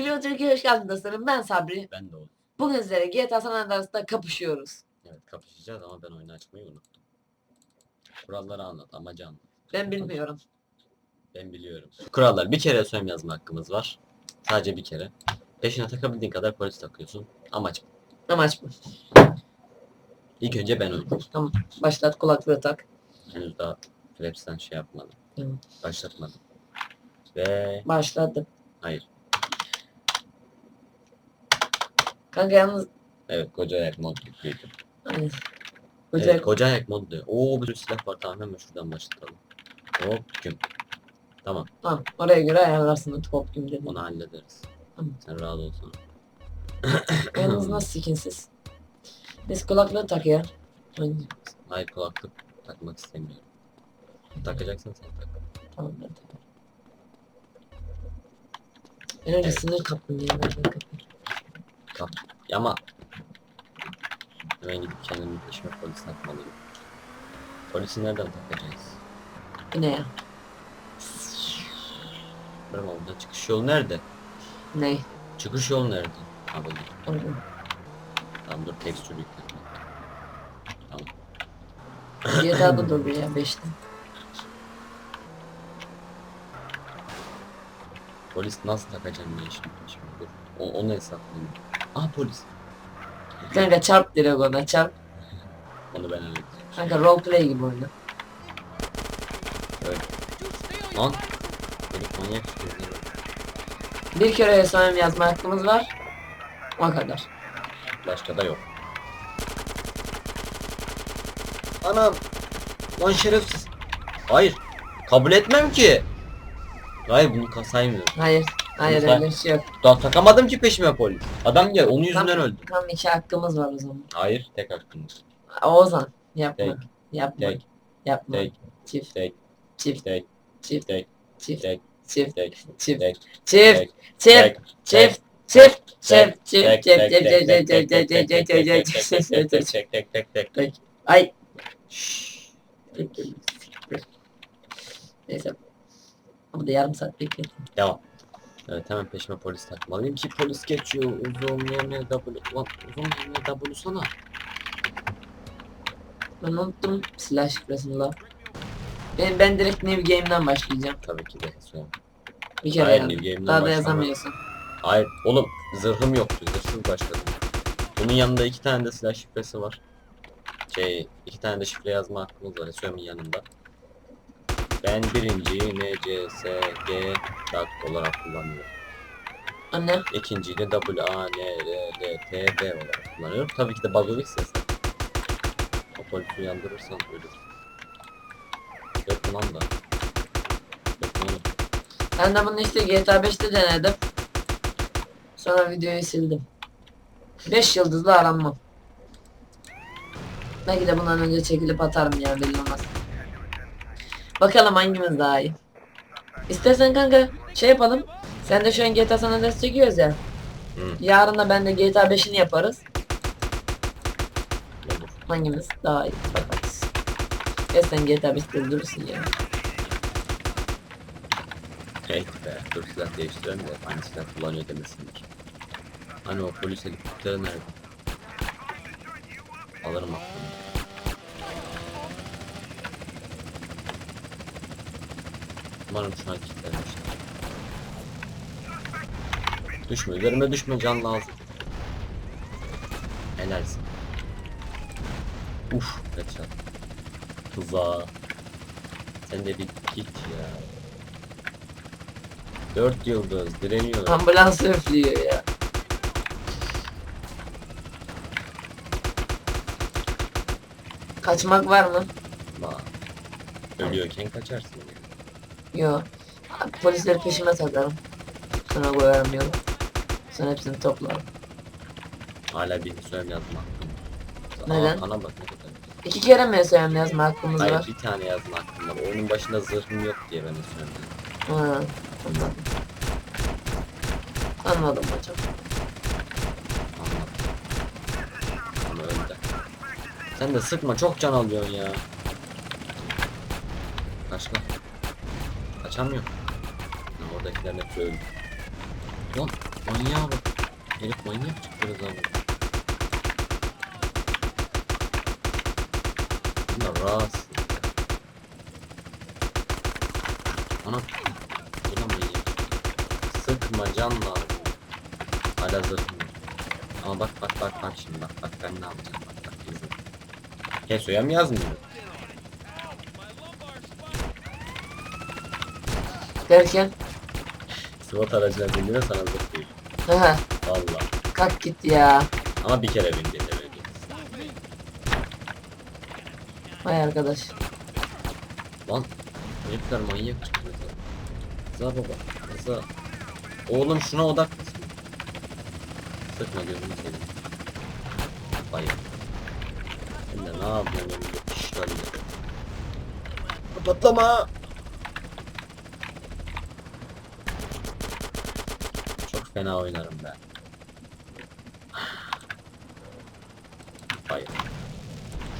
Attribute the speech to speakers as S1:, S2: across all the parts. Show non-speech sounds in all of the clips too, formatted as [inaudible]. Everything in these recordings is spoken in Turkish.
S1: Clio Türkiye hoş geldin dostlarım. Ben Sabri.
S2: Ben de o.
S1: Bugün sizlere GTA San Andreas'ta kapışıyoruz.
S2: Evet kapışacağız ama ben oyunu açmayı unuttum. Kuralları anlat amacı anlat.
S1: Ben bilmiyorum.
S2: Ben biliyorum. Kurallar bir kere söylem yazma hakkımız var. Sadece bir kere. Peşine takabildiğin kadar polis takıyorsun. Amaç bu.
S1: Amaç bu.
S2: İlk önce ben oynayacağım.
S1: Tamam. Başlat kulaklığı tak.
S2: Henüz daha Flaps'ten şey yapmadım.
S1: Tamam.
S2: Başlatmadım. Ve
S1: Başladı.
S2: hayır.
S1: Kanka yalnız...
S2: Evet koca ayak mod yüklüydüm.
S1: Hani...
S2: Evet,
S1: Özel...
S2: koca ayak mod diyor. Oo bir sürü silah var tamam hemen şuradan başlatalım. Hop güm. Tamam
S1: Tamam. Oraya göre ayarlarsın. Top gibi dedim.
S2: onu hallederiz.
S1: Tamam.
S2: Sen rahat ol sonra.
S1: Yalnız nasıl skinsiz? Biz kulaklığı tak ya.
S2: Hayır kulaklık takmak istemiyorum. Takacaksan sen tak.
S1: Tamam ben takarım. Ben önce sınır kaptım ya. Ben de kapatayım.
S2: Ama hemen gidip kendimi peşime polis takmalıyım. Polisi nereden takacağız?
S1: Yine ya.
S2: Bilmem orada çıkış yolu nerede?
S1: Ne?
S2: Çıkış yolu nerede? Ha buldum.
S1: Orada.
S2: Tamam dur tekstür yükledim. Tamam.
S1: GTA'da dur bir [clears throat] ya 5'te.
S2: Polis nasıl takacağım diye şimdi, şimdi dur. O, onu hesaplayayım. Aha polis.
S1: Kanka çarp direkt ona çarp.
S2: Onu ben halledeceğim.
S1: Kanka roleplay gibi oyna.
S2: Lan. Herif manyak çıkıyor.
S1: Bir kere SOM yazma hakkımız var. O kadar.
S2: Başka da yok. Anam. Lan şerefsiz. Hayır. Kabul etmem ki. Hayır bunu ka- saymıyorum.
S1: Hayır. Hayır
S2: Lütfen.
S1: öyle bir şey yok.
S2: Daha takamadım ki peşime polis. Adam gel onun yüzünden
S1: Tam-
S2: öldüm.
S1: Tam iki hakkımız var o zaman.
S2: Hayır tek hakkımız.
S1: Ozan yapma.
S2: Tek.
S1: Yapma.
S2: Tek.
S1: Yapma.
S2: Tek.
S1: Çift.
S2: Tek.
S1: Çift.
S2: Tek.
S1: Çift.
S2: Tek.
S1: Çift.
S2: Tek.
S1: Çift.
S2: Tek.
S1: Çift.
S2: Tek.
S1: Çift.
S2: Tek.
S1: Çift. Çift. Çift. Çift. Çift. Çift. Çift. Çift. Çift. Çift. Çift. Çift.
S2: Tek tek tek tek tek.
S1: Ay.
S2: Şşş.
S1: Neyse. Ama da yarım saat bekledim.
S2: Devam. Evet hemen peşime polis takmalıyım ki polis geçiyor. Uzun yerine W. Lan uzun yerine W sana.
S1: Ben unuttum silah şifresini. Ben, ben direkt New Game'den başlayacağım.
S2: Tabii ki de. Sonra.
S1: Bir kere
S2: Hayır. New Game'den
S1: Daha da
S2: başlama.
S1: yazamıyorsun.
S2: Hayır oğlum zırhım yoktu. Zırhsız başladım. Bunun yanında iki tane de silah şifresi var. Şey iki tane de şifre yazma hakkımız var. Söylemi yanında. Ben birinciyi NCSG DAK olarak kullanıyorum.
S1: Anne.
S2: İkinciyi de W A N R L T B olarak kullanıyorum. Tabii ki de Bagovic sesi. O polisi uyandırırsan ölür. Yok lan da. Yok lan.
S1: Ben de bunu işte GTA 5'te denedim. Sonra videoyu sildim. 5 yıldızlı aranmam. Belki de bundan önce çekilip atarım ya belli olmaz. Bakalım hangimiz daha iyi. İstersen kanka şey yapalım. Sen de şu an GTA San Andreas çekiyoruz ya.
S2: Hı.
S1: Yarın da ben de GTA 5'ini yaparız.
S2: Olur.
S1: Hangimiz daha iyi bakarız. Ya sen GTA 5'te durursun ya.
S2: Hey be, dur silah değiştirelim de aynı silah kullanıyor demesinler. Hani o polis helikopteri nerede? Alırım aklımı. Umarım şu an kilitlenmiştir. Düşme, üzerime düşme can lazım. Helalsin. Uf, headshot. Tuzağa. Sen de bir git ya. Dört yıldız direniyor.
S1: Ambulans üflüyor ya. Kaçmak var mı?
S2: Bak. Ölüyorken kaçarsın.
S1: Yok. Polisleri peşime takarım. Sonra koyarım yola. Sonra hepsini toplarım.
S2: Hala bir söylem yazma hakkım.
S1: Neden?
S2: Aa, Ana bak ne kadar.
S1: İki kere mi söylem yazma hakkımız
S2: Hayır
S1: var?
S2: bir tane yazma hakkım var. Onun başında zırhım yok diye ben söyledim.
S1: Ha, anladım. Anladım hocam.
S2: Anladım. Ama öldü. Sen de sıkma çok can alıyorsun ya. Kaçma. Kaçamıyor. Ha, oradakiler hep öldü. Lan Manyağa bak. Herif manyak çıktı bak. Bunlar rahatsız. ya. Ana. Bu da manyak. Sıkma can lazım. Hala zırhım. Ama bak bak bak bak şimdi bak bak ben ne yapacağım bak bak izle. Keso'ya mı yazmıyor?
S1: Derken.
S2: SWAT aracına bindiğinde sana zırh değil.
S1: Haha.
S2: Valla.
S1: Kalk git ya.
S2: Ama bir kere bindiğinde böyle.
S1: Vay arkadaş.
S2: Lan herifler manyak çıktı Rıza. Rıza baba. Rıza. Oğlum şuna odaklasın. Sıkma gözünü seveyim. Bayım. Ben de ne yapıyorum ya. Patlama. Çok fena oynarım ben. Bayım.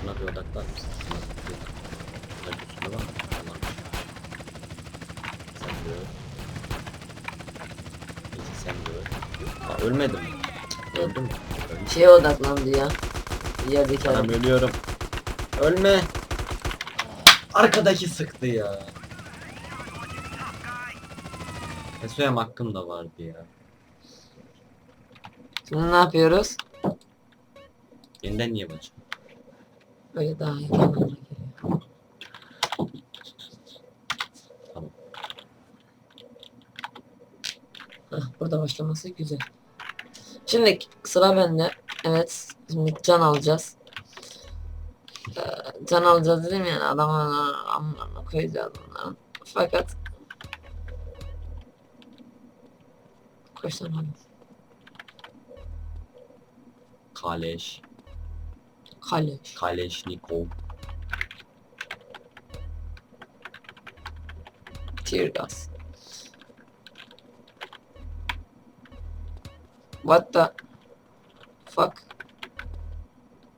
S2: Şuna bir odaklar mısın? Şuna bir mı? Varmış. Sen de öl. Neyse sen de öl. Aa, ölmedim Öldüm mü?
S1: Şeye odaklandı ya. Yerdeki adam.
S2: ölüyorum. Ölme. Arkadaki sıktı ya. Esoyam hakkım da vardı ya.
S1: Şimdi ne yapıyoruz?
S2: Yeniden niye bacım?
S1: Böyle daha iyi kenara geliyor.
S2: Tamam.
S1: Hah, burada başlaması güzel. Şimdi sıra bende. Evet. Şimdi can alacağız. Ee, can alacağız dedim yani adamın amlarına koyacağız bunların. Fakat koşamadım.
S2: Kaleş.
S1: Kale.
S2: Kaleşnikov.
S1: Tear gas. What the fuck?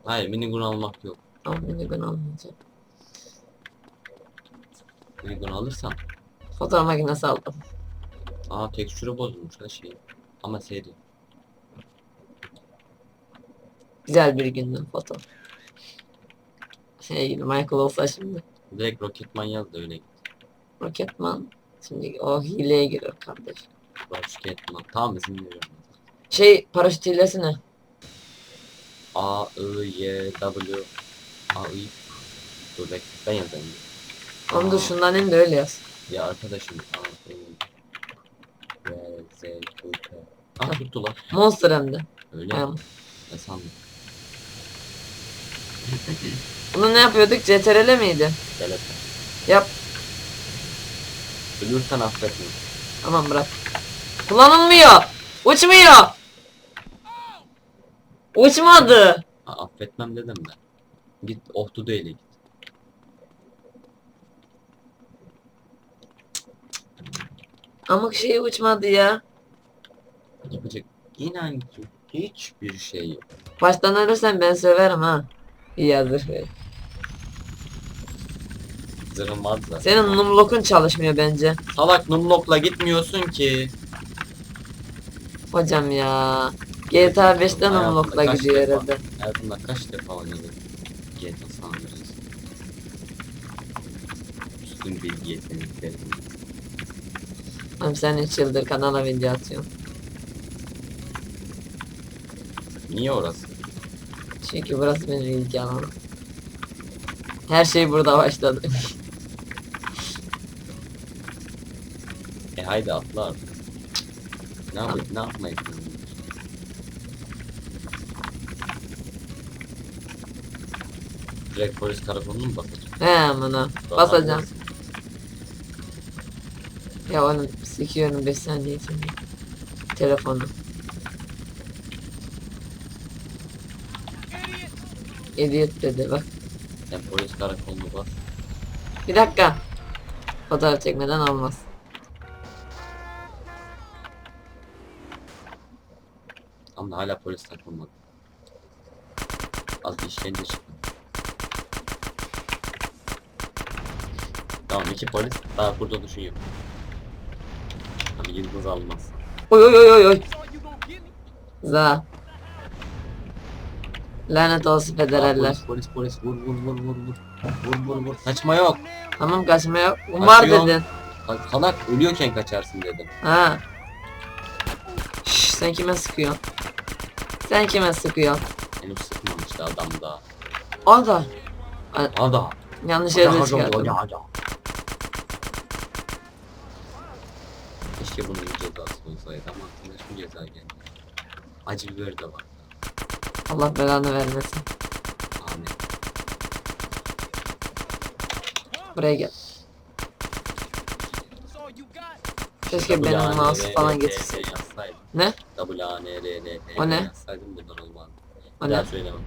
S2: Hayır minigun almak yok.
S1: Ama minigun almayacağım.
S2: Minigun alırsam.
S1: Fotoğraf makinesi aldım.
S2: Aa tekstürü bozulmuş ha şey. Ama seri.
S1: Güzel bir günden foto. Şey gibi Michael olsa şimdi.
S2: Direkt Rocketman yaz da öyle git.
S1: Rocketman. Şimdi o hileye giriyor kardeş.
S2: Rocketman. Tamam isim veriyorum.
S1: Şey paraşüt hilesi ne?
S2: A, I, Y, W, A, I. Dur bekle ben yazayım.
S1: Onu da şundan in de öyle yaz.
S2: Ya arkadaşım A, I, Y, Z, Q, P. Ah tuttu lan.
S1: Monster hem de.
S2: Öyle
S1: Ha.
S2: mi? Ne sandın?
S1: Bunu ne yapıyorduk? CTRL miydi?
S2: Gel
S1: Yap.
S2: Ölürsen affetme.
S1: Tamam bırak. Kullanılmıyor. Uçmuyor. Uçmadı.
S2: Ha, affetmem dedim ben. Git ohtu değil git.
S1: Amık şey uçmadı ya.
S2: Yapacak inan ki hiçbir şey yok.
S1: Baştan ölürsen ben söverim ha. İyi hazır ver.
S2: Zırhım vardı zaten.
S1: Senin numlokun çalışmıyor bence.
S2: Salak numlokla gitmiyorsun ki.
S1: Hocam ya. GTA 5'te
S2: Hayatımda
S1: numlokla
S2: kaç
S1: gidiyor
S2: defa-
S1: herhalde.
S2: Hayatımda kaç defa oynadım GTA San Andreas. Üstün bilgi yetenekleri.
S1: Oğlum sen 3 yıldır kanala video atıyorsun.
S2: Niye orası?
S1: Çünkü burası benim ilgi alanım. Her şey burada başladı.
S2: E haydi atla artık. Ne yap ne yapmayı? Direkt polis karakoluna mı bakacak?
S1: He amına. Basacağım. Ya onun sikiyorum 5 saniye içinde. Telefonu. Idiot dedi bak.
S2: Sen polis karakoluna bak.
S1: Bir dakika. Fotoğraf çekmeden olmaz.
S2: Ama hala polis takılmadı. Az bir işkence çıktı. Tamam iki polis daha burada düşünüyor. Abi yıldız almaz.
S1: Oy oy oy oy oy. Za. Lanet olsun federaller.
S2: Polis polis polis vur vur vur vur vur. Vur vur vur. Kaçma yok.
S1: Tamam kaçma yok. Var
S2: Kaçıyor.
S1: dedin.
S2: Ka- Salak ölüyorken kaçarsın dedim.
S1: Ha. Şş, sen kime sıkıyorsun? Sen kime sıkıyorsun?
S2: Benim sıkmamıştı adam da.
S1: O da.
S2: Ada.
S1: Yanlış
S2: Ada,
S1: yerde
S2: ada,
S1: çıkardım.
S2: ada. Keşke bunun bir cezası olsaydı ama aklımda şu ceza geldi. Acı biber de var.
S1: Allah belanı vermesin.
S2: Amin.
S1: Buraya gel. Keşke benim mouse falan getirsin. Ne?
S2: W A N R T
S1: O ne? O
S2: Bir daha
S1: ne?
S2: söylemem.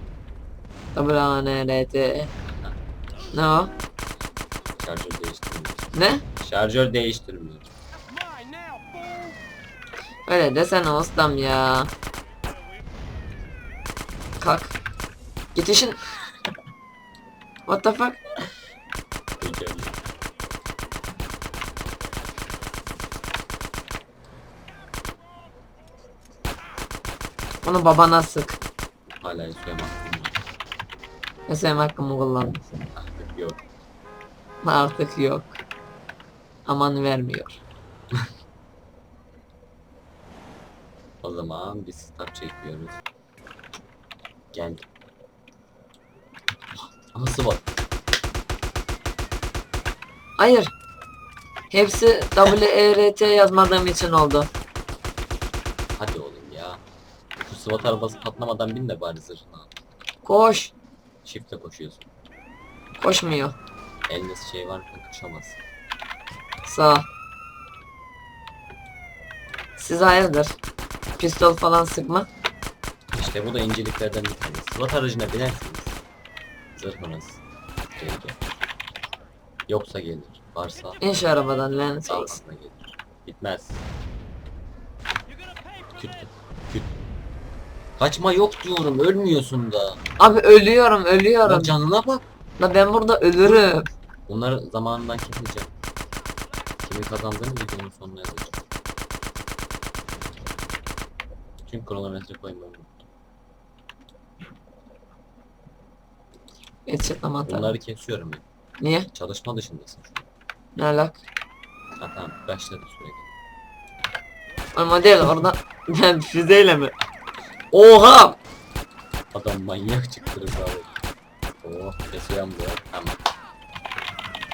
S1: W-A-N-R-T. Ne o?
S2: Şarjör değiştirmiyor.
S1: Ne?
S2: Şarjör değiştirmiyor.
S1: Öyle desene ustam ya. Kalk. Git işin. What the fuck? Onu babana sık.
S2: Hala yaşıyorum aklımda.
S1: Ya senin hakkımı kullan.
S2: Artık yok.
S1: Artık yok. Aman vermiyor. [laughs]
S2: O zaman biz start çekiyoruz. Gel. Ama sıvat.
S1: Hayır. Hepsi W-E-R-T yazmadığım için oldu.
S2: Hadi oğlum ya. Şu SWAT arabası patlamadan bin de bari zırhına.
S1: Koş.
S2: Shift'le koşuyorsun.
S1: Koşmuyor.
S2: Elde şey varken koşamazsın.
S1: Sağ. Siz hayırdır? Pistol falan sıkma.
S2: İşte bu da inceliklerden bir tanesi. SWAT aracına binersiniz. Zırhınız. Gelir. Yoksa gelir. Varsa
S1: İn şu arabadan lanet olsun.
S2: sağlıkla gelir. Bitmez. Küt küt. Kaçma yok diyorum ölmüyorsun da.
S1: Abi ölüyorum
S2: Lan
S1: ölüyorum.
S2: canına bak.
S1: La ben burada ölürüm.
S2: Bunları zamanından keseceğim. Kimin kazandığını videonun sonuna yazacağım. Çünkü kronometre koymayı unuttum.
S1: Geçit aman tanrım.
S2: Bunları kesiyorum ya.
S1: Niye?
S2: Çalışma dışındasın şu an.
S1: Ne alak?
S2: Ha tamam başladı süre gel.
S1: Ama değil orada [laughs] ben füzeyle mi? Oha!
S2: Adam manyak çıktı abi. Oh kesiyorum bu. Tamam.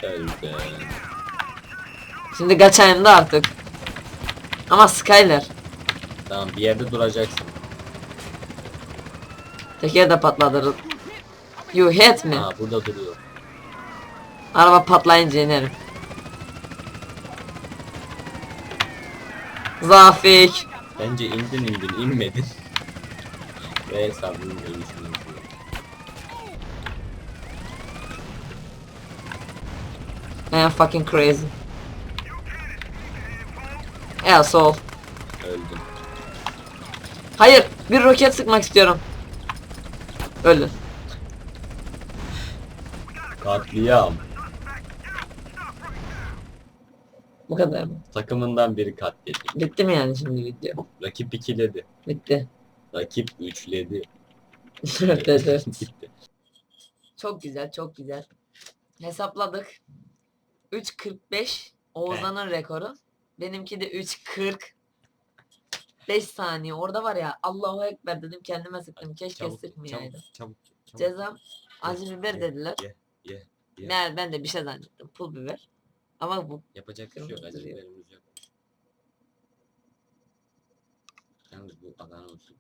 S2: Öldü.
S1: Şimdi kaçayım da artık. Ama Skyler.
S2: Tamam bir yerde duracaksın.
S1: Teker de patladı. You hit me.
S2: Ha burada duruyor.
S1: Araba patlayınca inerim. Zafik.
S2: Bence indin indin inmedin. Ve hesabının ölüşünü yapıyor.
S1: I am fucking crazy. Asshole.
S2: Öldüm.
S1: Hayır, bir roket sıkmak istiyorum. Öldü.
S2: Katliam.
S1: Bu kadar mı?
S2: Takımından biri katledildi.
S1: Bitti mi yani şimdi video?
S2: Rakip ikiledi.
S1: Bitti.
S2: Rakip üçledi.
S1: evet evet.
S2: Gitti.
S1: Çok güzel, çok güzel. Hesapladık. 3.45 Oğuzhan'ın rekoru. Benimki de 3.40. 5 saniye. Orada var ya Allahu Ekber dedim kendime sıktım. Keşke
S2: Çabuk,
S1: sıkmayaydım.
S2: çabuk, çabuk, çabuk.
S1: Cezam acı biber dediler.
S2: Ye, ye, ye.
S1: Meğer ben de bir şey zannettim. Pul biber. Ama bu
S2: Yapacak bir şey yok.
S1: Kırmızı
S2: biberimiz yok. Yalnız bu Adana usulü.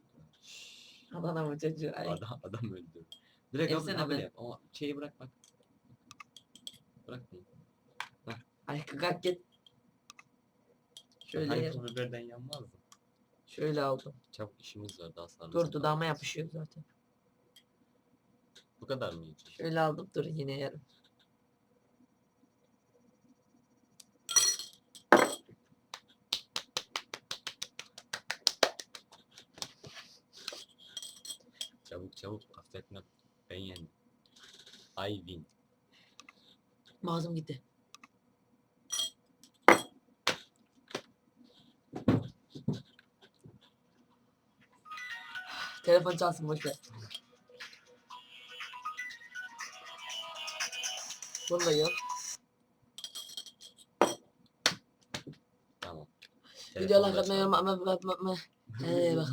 S1: Adana mı çocuğu? Ay.
S2: Adam, adam öldü. Direkt
S1: Hepsine
S2: abi
S1: ben-
S2: yap. Ama şeyi bırak bak. Bırak bunu.
S1: Ay kıkak git. Şöyle yer-
S2: pul biberden yanmaz mı?
S1: şöyle aldım.
S2: Çabuk işimiz var daha sonra.
S1: Dur dudağıma yapışıyor zaten.
S2: Bu kadar mı yiyeceğiz?
S1: Şöyle aldım dur yine yerim.
S2: Çabuk çabuk affetmem. Ben yendim. I win.
S1: Mağazım gitti. Telefon çalsın boş Bunu da yiyor.
S2: Tamam. Telefonda
S1: katmayı
S2: çal.
S1: unutma. ama- ama- ama- ama- Ee, bak.